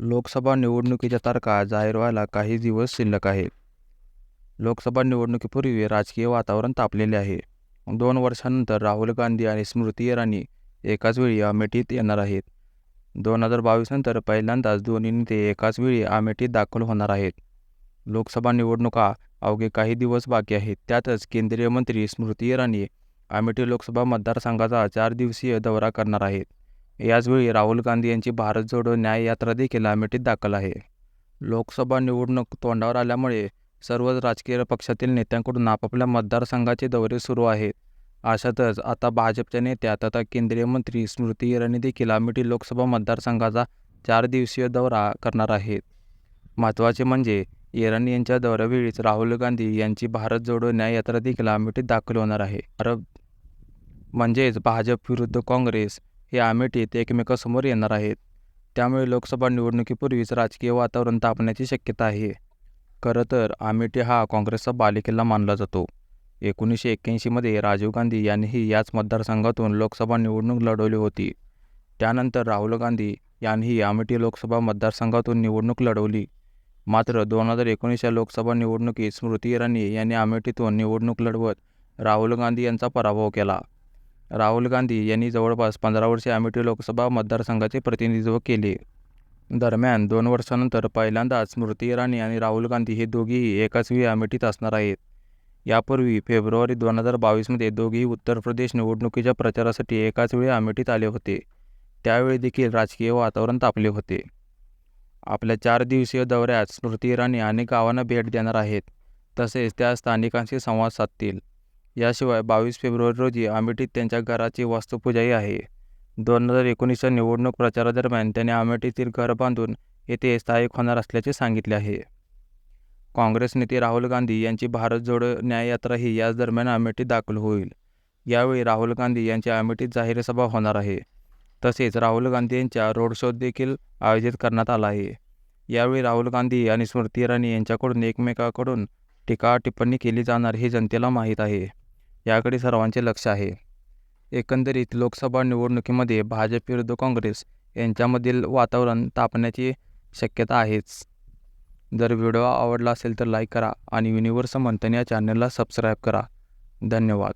लोकसभा निवडणुकीच्या तारखा जाहीर व्हायला काही दिवस शिल्लक आहेत. लोकसभा निवडणुकीपूर्वी राजकीय वातावरण तापलेले आहे. दोन वर्षानंतर राहुल गांधी आणि स्मृती इराणी एकाच वेळी अमेठीत येणार आहेत. दोन हजार बावीस नंतर पहिल्यांदाच दोन्ही नेते एकाच वेळी अमेठीत दाखल होणार आहेत. लोकसभा निवडणुका अवघे काही दिवस बाकी आहेत. त्यातच केंद्रीय मंत्री स्मृती इराणी अमेठी लोकसभा मतदारसंघाचा चार दिवसीय दौरा करणार आहेत. याचवेळी राहुल गांधी यांची भारत जोडो न्याय यात्रा देखील अमेठीत दाखल आहे. लोकसभा निवडणूक तोंडावर आल्यामुळे सर्वच राजकीय पक्षातील नेत्यांकडून आपापल्या मतदारसंघाचे दौरे सुरू आहेत. अशातच आता भाजपच्या नेत्या तथा केंद्रीय मंत्री स्मृती इराणी देखील अमेठी लोकसभा मतदारसंघाचा चार दिवसीय दौरा करणार आहेत. महत्त्वाचे म्हणजे इराणी यांच्या दौऱ्यावेळीच राहुल गांधी यांची भारत जोडो न्याय यात्रा देखील अमेठीत दाखल होणार आहे. अरब म्हणजेच भाजप विरुद्ध काँग्रेस हे अमेठीत एकमेकांसमोर येणार आहेत. त्यामुळे लोकसभा निवडणुकीपूर्वीच राजकीय वातावरण तापण्याची शक्यता आहे. खरं तर अमेठी हा काँग्रेसचा बालेकिल्ला मानला जातो. एकोणीसशे एक्क्याऐंशीमध्ये राजीव गांधी यांनीही याच मतदारसंघातून लोकसभा निवडणूक लढवली होती. त्यानंतर राहुल गांधी यांनीही अमेठी लोकसभा मतदारसंघातून निवडणूक लढवली. मात्र दोन हजार एकोणीसच्या लोकसभा निवडणुकीत स्मृती इराणी यांनी अमेठीतून निवडणूक लढवत राहुल गांधी यांचा पराभव केला. राहुल गांधी यांनी जवळपास पंधरा वर्षे अमेठी लोकसभा मतदारसंघाचे प्रतिनिधित्व केले. दरम्यान दोन वर्षानंतर पहिल्यांदाच स्मृती इराणी आणि राहुल गांधी हे दोघेही एकाच वेळी अमेठीत असणार आहेत. यापूर्वी फेब्रुवारी दोन हजार बावीसमध्ये दोघेही उत्तर प्रदेश निवडणुकीच्या प्रचारासाठी एकाच वेळी अमेठीत आले होते. त्यावेळी देखील राजकीय वातावरण तापले होते. आपल्या चार दिवसीय दौऱ्यात स्मृती इराणी अनेक गावांना भेट देणार आहेत. तसेच त्या स्थानिकांशी संवाद साधतील. याशिवाय बावीस फेब्रुवारी रोजी अमेठीत त्यांच्या घराची वास्तुपूजाही आहे. दोन हजार एकोणीसच्या निवडणूक प्रचारादरम्यान त्यांनी अमेठीतील घर बांधून येथे स्थायिक होणार असल्याचे सांगितले आहे. काँग्रेस नेते राहुल गांधी यांची भारत जोडो न्याययात्रा ही याच दरम्यान अमेठीत दाखल होईल. यावेळी राहुल गांधी यांची अमेठीत जाहीर सभा होणार आहे. तसेच राहुल गांधी यांच्या रोड शो देखील आयोजित करण्यात आला आहे. यावेळी राहुल गांधी आणि स्मृती इराणी यांच्याकडून एकमेकाकडून टीका टिप्पणी केली जाणार हे जनतेला माहीत आहे. याकडे सर्वांचे लक्ष आहे. एकंदरीत लोकसभा निवडणुकीमध्ये भाजप विरुद्ध काँग्रेस यांच्यामधील वातावरण तापण्याची शक्यता आहेच. जर व्हिडिओ आवडला असेल तर लाईक करा आणि युनिव्हर्स मंथन या चॅनलला सबस्क्राईब करा. धन्यवाद.